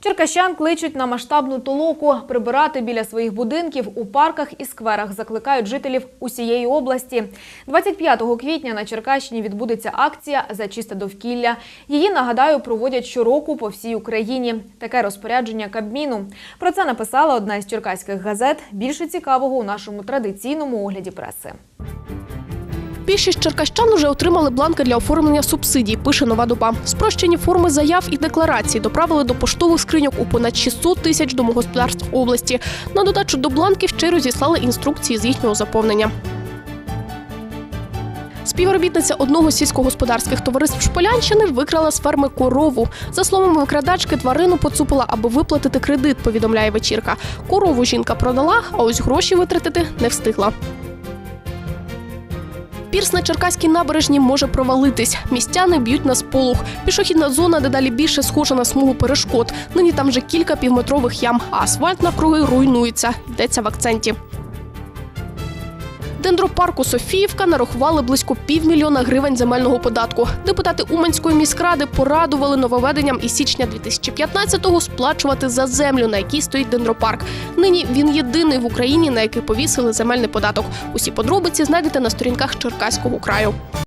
Черкащан кличуть на масштабну толоку. Прибирати біля своїх будинків у парках і скверах закликають жителів усієї області. 25 квітня на Черкащині відбудеться акція за чисте довкілля. Її нагадаю проводять щороку по всій Україні. Таке розпорядження Кабміну. Про це написала одна із черкаських газет. Більше цікавого у нашому традиційному огляді преси. Більшість черкащан уже отримали бланки для оформлення субсидій, пише нова доба. Спрощені форми заяв і декларацій доправили до поштових скриньок у понад 600 тисяч домогосподарств області. На додачу до бланків ще розіслали інструкції з їхнього заповнення. Співробітниця одного з сільськогосподарських товариств Шполянщини викрала з ферми корову. За словами викрадачки, тварину поцупила, аби виплатити кредит, повідомляє вечірка. Корову жінка продала, а ось гроші витратити не встигла. Пірс на Черкаській набережні може провалитись. Містяни б'ють на сполох. Пішохідна зона дедалі більше схожа на смугу перешкод. Нині там вже кілька півметрових ям, а асфальт навкруги руйнується. Йдеться в акценті. Дендропарку Софіївка нарахували близько півмільйона гривень земельного податку. Депутати Уманської міськради порадували нововведенням із січня 2015-го сплачувати за землю, на якій стоїть дендропарк. Нині він єдиний в Україні, на який повісили земельний податок. Усі подробиці знайдете на сторінках Черкаського краю.